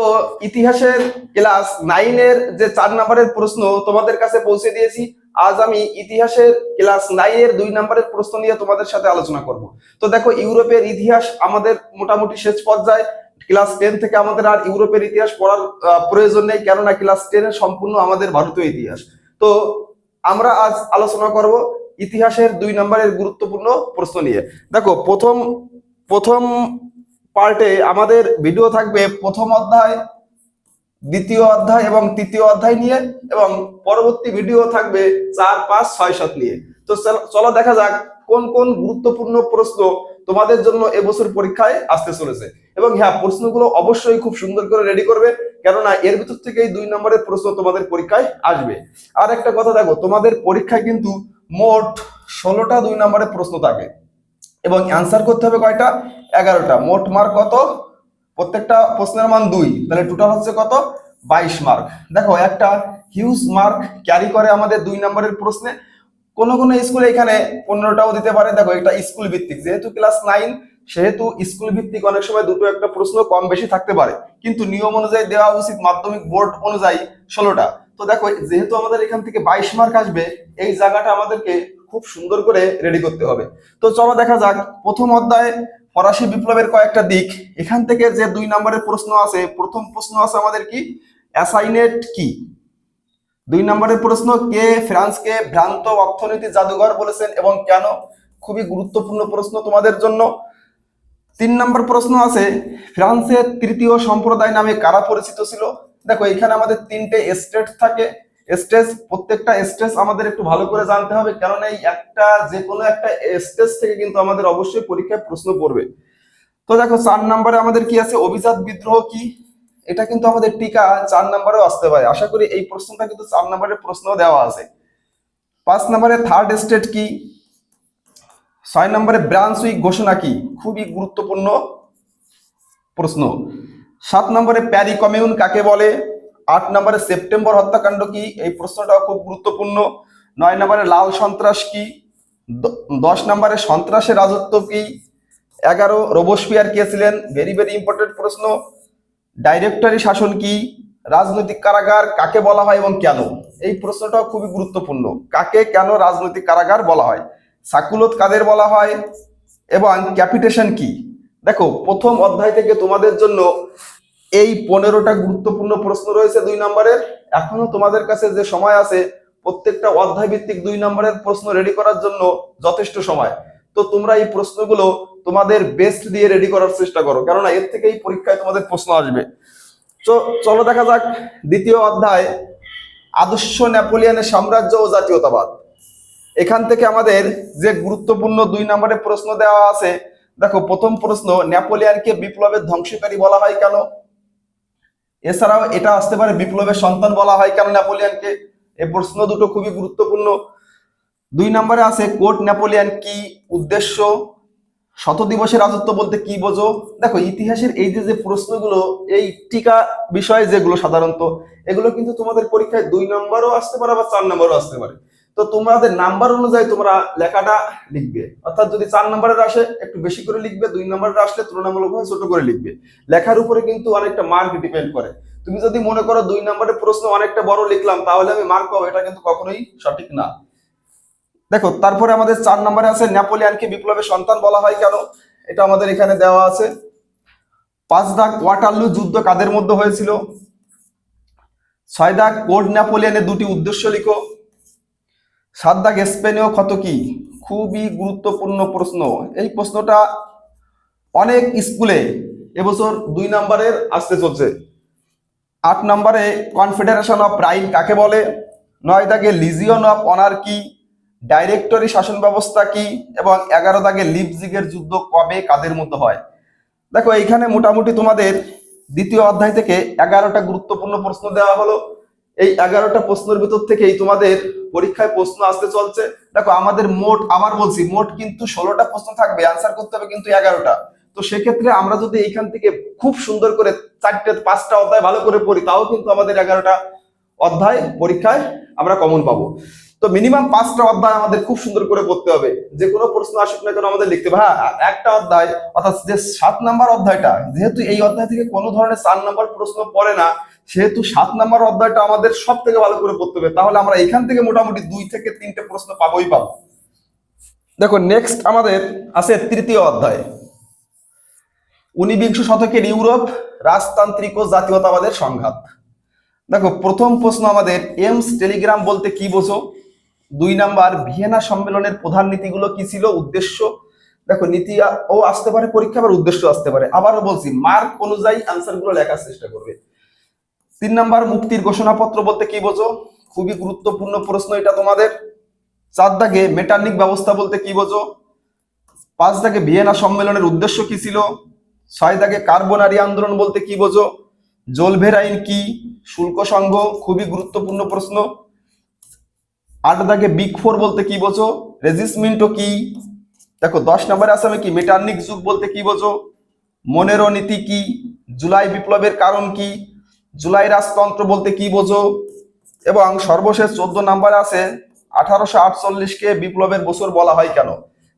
তো ইতিহাসের ক্লাস নাইনের যে চার নম্বরের প্রশ্ন তোমাদের কাছে পৌঁছে দিয়েছি, আজ আমি ইতিহাসের ক্লাস নাইনের দুই নম্বরের প্রশ্ন নিয়ে তোমাদের সাথে আলোচনা করব। তো দেখো, ইউরোপের ইতিহাস আমাদের মোটামুটি শেষ পর্যায়ে। ক্লাস টেন থেকে আমাদের আর ইউরোপের ইতিহাস পড়ার প্রয়োজন নেই, কেননা ক্লাস টেনের সম্পূর্ণ আমাদের ভারতীয় ইতিহাস। তো আমরা আজ আলোচনা করব ইতিহাসের দুই নম্বরের গুরুত্বপূর্ণ প্রশ্ন নিয়ে। দেখো, প্রথম প্রথম পার্টে আমাদের ভিডিও থাকবে প্রথম অধ্যায়, দ্বিতীয় অধ্যায় এবং তৃতীয় অধ্যায় নিয়ে এবং পরবর্তী ভিডিও থাকবে চার, পাঁচ, ছয়, সাত নিয়ে। তো চল- দেখা যাক কোন কোন গুরুত্বপূর্ণ প্রশ্ন তোমাদের জন্য এবছর পরীক্ষায় আসতে চলেছে। এবং হ্যাঁ প্রশ্নগুলো অবশ্যই খুব সুন্দর করে রেডি করবে, কেননা এর ভিতর থেকেই দুই নম্বরের প্রশ্ন তোমাদের পরীক্ষায় আসবে। আর একটা কথা দেখো, তোমাদের পরীক্ষায় কিন্তু মোট ষোলোটা দুই নম্বরের প্রশ্ন থাকে। এবং অ্যান্সার করতে হবে কয়টা? এগারোটা। মোট মার্ক কত? প্রত্যেকটা প্রশ্নের মান দুই। তাহলে টোটাল হচ্ছে কত? বাইশ মার্ক দেখো, একটা হিউজ মার্ক ক্যারি করে আমাদের দুই নম্বরের প্রশ্নে। কোনো কোনো স্কুলে এখানে পনেরোটাও দিতে পারে। দেখো এটা স্কুল ভিত্তিক। যেহেতু ক্লাস নাইন সেহেতু স্কুল ভিত্তিক অনেক সময় দুটো একটা প্রশ্ন কম বেশি থাকতে পারে। কিন্তু নিয়ম অনুযায়ী দেওয়া উচিত মাধ্যমিক বোর্ড অনুযায়ী ষোলোটা। তো দেখো, যেহেতু আমাদের এখান থেকে বাইশ মার্ক আসবে, এই জায়গাটা আমাদেরকে খুব সুন্দর করে রেডি করতে হবে। তো চলো দেখা যাক, প্রথম অধ্যায়ে, ফরাসি বিপ্লবের কয়েকটা দিক। এখান থেকে যে দুই নম্বরের প্রশ্ন আছে, প্রথম প্রশ্ন আছে আমাদের কি? অ্যাসাইনেট কি? দুই নম্বরের প্রশ্ন, কে ফ্রান্সকে ভ্রান্ত অর্থনীতি জাদুঘর বলেছেন এবং কেন? খুবই গুরুত্বপূর্ণ প্রশ্ন তোমাদের জন্য। তিন নম্বর প্রশ্ন আছে, ফ্রান্সের তৃতীয় সম্প্রদায় নামে কারা পরিচিত ছিল? দেখো, এখানে আমাদের তিনটে স্টেট থাকে। স্টেজ প্রত্যেকটা স্টেজ আমাদের একটু ভালো করে জানতে হবে কারণ এই একটা যে কোনো একটা স্টেজ থেকে কিন্তু আমাদের অবশ্যই পরীক্ষায় প্রশ্ন পড়বে। তো দেখো, চার নম্বরে আমাদের কি আছে? অভিজাত বিদ্রোহ কি? এটা কিন্তু আমাদের টিকা, চার নম্বরেও আসতে পারে। আশা করি এই প্রশ্নটা কিন্তু চার নম্বরের প্রশ্ন দেওয়া আছে। পাঁচ নম্বরে থার্ড স্টেট কি? ছয় নম্বরে ব্রাঞ্চ উইক ঘোষণা কি? খুবই গুরুত্বপূর্ণ প্রশ্ন। সাত নম্বরে প্যারি কমিউন কাকে বলে? আট নম্বরে সেপ্টেম্বর হত্যাকাণ্ড কি? এই প্রশ্নটাও খুব গুরুত্বপূর্ণ। নয় নম্বরে লাল সন্ত্রাস কি? দশ নম্বরে সন্ত্রাসের রাজত্ব কি? এগারো রোবোস্পিয়ার কে ছিলেন? ভেরি ভেরি ইম্পর্টেন্ট প্রশ্ন। ডাইরেক্টরি শাসন কি? রাজনৈতিক কারাগার কাকে বলা হয় এবং কেন? এই প্রশ্নটাও খুবই গুরুত্বপূর্ণ। কাকে কেন রাজনৈতিক কারাগার বলা হয়? সাকুলত কাদের বলা হয়? এবং ক্যাপিটেশন কি? দেখো, প্রথম অধ্যায় থেকে তোমাদের জন্য এই পনেরোটা গুরুত্বপূর্ণ প্রশ্ন রয়েছে দুই নম্বরের। এখনও তোমাদের কাছে যে সময় আছে, প্রত্যেকটা অধ্যায় ভিত্তিক দুই নম্বরের প্রশ্ন রেডি করার জন্য যথেষ্ট সময়। তো তোমরা এই প্রশ্নগুলো তোমাদের বেস্ট দিয়ে রেডি করার চেষ্টা করো, কেননা এর থেকেই পরীক্ষায় তোমাদের প্রশ্ন আসবে। তো চলো দেখা যাক, দ্বিতীয় অধ্যায়, আদর্শ নেপোলিয়নের সাম্রাজ্য ও জাতীয়তাবাদ। এখান থেকে আমাদের যে গুরুত্বপূর্ণ দুই নম্বরের প্রশ্ন দেওয়া আছে, দেখো প্রথম প্রশ্ন, নেপোলিয়নকে বিপ্লবের ধ্বংসকারী বলা হয় কেন? এছাড়াও এটা আসতে পারে বিপ্লবের সন্তান বলা হয় কেন নেপোলিয়ানকে এ প্রশ্ন দুটো খুবই গুরুত্বপূর্ণ। দুই নম্বরে আছে কোর্ট নেপোলিয়ান কি উদ্দেশ্য? শত দিবসের রাজত্ব বলতে কি বোঝো? দেখো, ইতিহাসের এই যে যে প্রশ্নগুলো, এই টিকা বিষয়ে যেগুলো সাধারণত, এগুলো কিন্তু তোমাদের পরীক্ষায় দুই নম্বরও আসতে পারে বা চার নম্বরও আসতে পারে। তো তোমাদের নাম্বার অনুযায়ী তোমরা লেখাটা লিখবে। অর্থাৎ যদি চার নম্বরের আসে, একটু বেশি করে লিখবে, দুই নাম্বারের আসলে তুলনামূলকভাবে ছোট করে লিখবে। লেখার উপরে কিন্তু অনেকটা মার্ক ডিপেন্ড করে। তুমি যদি মনে করো দুই নম্বরের প্রশ্ন অনেকটা বড় লিখলাম, তাহলে আমি মার্ক পাবো। এটা কিন্তু কখনোই সঠিক না। দেখো, তারপরে আমাদের চার নম্বরে আছে নেপোলিয়ানকে বিপ্লবের সন্তান বলা হয় কেন? এটা আমাদের এখানে দেওয়া আছে। পাঁচ দাগ ওয়াটারলু যুদ্ধ কাদের মধ্যে হয়েছিল? ছয় দাগ কোড নেপোলিয়ানের দুটি উদ্দেশ্য লিখো। সাত দাগ স্পেনীয় ক্ষত কি? খুবই গুরুত্বপূর্ণ প্রশ্ন। এই প্রশ্নটা অনেক স্কুলে এবছর দুই নম্বরের আসতে চলছে। আট নম্বরে কনফেডারেশন অফ রাইন কাকে বলে? নয় দাগে লিজিয়ন অফ অনার কি? ডাইরেক্টরি শাসন ব্যবস্থা কি? এবং এগারো দাগে লিপজিগের যুদ্ধ কবে কাদের মধ্যে হয়? দেখো, এইখানে মোটামুটি তোমাদের দ্বিতীয় অধ্যায় থেকে এগারোটা গুরুত্বপূর্ণ প্রশ্ন দেওয়া হলো। এই এগারোটা প্রশ্নের ভিতর থেকেই তোমাদের পরীক্ষায় প্রশ্ন আসতে চলছে। দেখো, আমাদের মোট, আবার বলছি, মোট কিন্তু ষোলোটা প্রশ্ন থাকবে আনসার করতে হবে কিন্তু এগারোটা। তো সেক্ষেত্রে আমরা যদি এখান থেকে খুব সুন্দর করে চারটে, পাঁচটা অধ্যায় ভালো করে পড়ি, তাও কিন্তু আমাদের এগারোটা অধ্যায় পরীক্ষায় আমরা কমন পাবো। তো মিনিমাম পাঁচটা অধ্যায় আমাদের খুব সুন্দর করে পড়তে হবে। যে কোনো প্রশ্ন আসুক না কেন আমাদের লিখতে হবে। হ্যাঁ একটা অধ্যায়, অর্থাৎ যে সাত নাম্বার অধ্যায়টা, যেহেতু এই অধ্যায় থেকে কোনো ধরনের চার নাম্বার প্রশ্ন পড়ে না, সেহেতু সাত নাম্বার অধ্যায়টা আমাদের সব থেকে ভালো করে পড়তে হবে। তাহলে আমরা এখান থেকে মোটামুটি দুই থেকে তিনটে প্রশ্ন পাবোই পাবো। দেখো নেক্সট আমাদের আছে তৃতীয় অধ্যায়। ঊনবিংশ শতকের ইউরোপ, রাজতান্ত্রিক ও জাতীয়তাবাদের সংঘাত। দেখো, প্রথম প্রশ্ন আমাদের এমস টেলিগ্রাম বলতে কি বোঝো? দুই নাম্বার, ভিয়েনা সম্মেলনের প্রধান নীতিগুলো কি ছিল? উদ্দেশ্য? দেখো, নীতি ও আসতে পারে, পরীক্ষা আবার উদ্দেশ্য আসতে পারে। আবারও বলছি, মার্ক অনুযায়ী আনসারগুলো লেখার চেষ্টা করবে। তিন নাম্বার, মুক্তির ঘোষণাপত্র বলতে কি বোঝো? খুবই গুরুত্বপূর্ণ প্রশ্ন এটা তোমাদের। চার দাগে, মেটার্নিক ব্যবস্থা বলতে কি বোঝো? পাঁচ দাগে, ভিয়েনা সম্মেলনের উদ্দেশ্য কি ছিল? ছয় দাগে, কার্বনারি আন্দোলন বলতে কি বোঝো? জলভের আইন কি? শুল্ক সংঘ, খুবই গুরুত্বপূর্ণ প্রশ্ন। আট বিগ ফোর বলতে কি বোঝো? রেজিসমেন্টও কি? দেখো, দশ নম্বরে আছে আমি কি? মেটার্নিক যুগ বলতে কি বোঝো? মনেরো নীতি কি? জুলাই বিপ্লবের কারণ কি? জুলাই রাজতন্ত্র বলতে কি বোঝো? এবং সর্বশেষ চোদ্দ নাম্বারে আছে, আঠারোশো আটচল্লিশকে বিপ্লবের বছর বলা হয় কেন?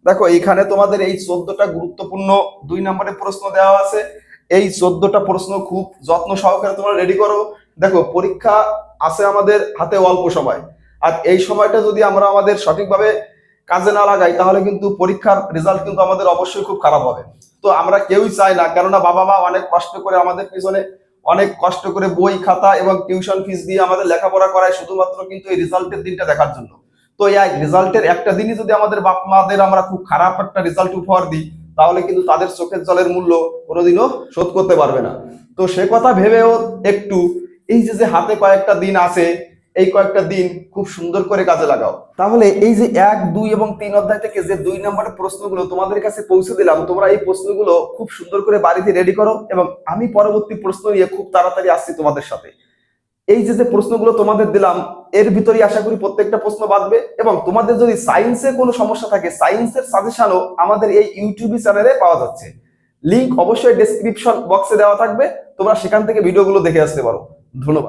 দেখো, এইখানে তোমাদের এই চোদ্দটা গুরুত্বপূর্ণ দুই নম্বরের প্রশ্ন দেওয়া আছে। এই চোদ্দটা প্রশ্ন খুব যত্ন সহকারে তোমরা রেডি করো। দেখো, পরীক্ষা আছে আমাদের হাতে অল্প সময়। আর এই সময়টা যদি আমরা আমাদের সঠিকভাবে কাজে না লাগাই, তাহলে কিন্তু পরীক্ষার রেজাল্ট কিন্তু আমাদের অবশ্যই খুব খারাপ হবে। তো আমরা কেউই চাই না, কেননা বাবা মা অনেক কষ্ট করে আমাদের পিছনে অনেক কষ্ট করে বই, খাতা এবং টিউশন ফিস দিয়ে আমাদের লেখাপড়া করায় শুধুমাত্র কিন্তু এই রেজাল্টের দিনটা দেখার জন্য। তো এই রেজাল্টের একটা দিনই যদি আমাদের বাপ মাদের আমরা খুব খারাপ একটা রেজাল্ট উপহার দিই, তাহলে কিন্তু তাদের চোখের জলের মূল্য কোনোদিনও শোধ করতে পারবে না। তো সে কথা ভেবেও একটু এই যে যে হাতে কয়েকটা দিন আছে এই কয়েকটা দিন খুব সুন্দর করে কাজে লাগাও। তাহলে এই যে এক, দুই এবং তিন অধ্যায় থেকে যে দুই নম্বরের প্রশ্নগুলো তোমাদের কাছে পৌঁছে দিলাম, তোমরা এই প্রশ্নগুলো খুব সুন্দর করে বাড়িতে রেডি করো এবং আমি পরবর্তী প্রশ্ন নিয়ে খুব তাড়াতাড়ি আসছি তোমাদের সাথে। এই যে যে প্রশ্নগুলো তোমাদের দিলাম, এর ভিতরেই আশা করি প্রত্যেকটা প্রশ্ন বাঁধবে এবং তোমাদের যদি সায়েন্সে কোনো সমস্যা থাকে সায়েন্সের সাজেশনও আমাদের এই ইউটিউব চ্যানেলে পাওয়া যাচ্ছে। লিংক অবশ্যই ডেসক্রিপশন বক্সে দেওয়া থাকবে। তোমরা সেখান থেকে ভিডিওগুলো দেখে আসতে পারো। ধন্যবাদ।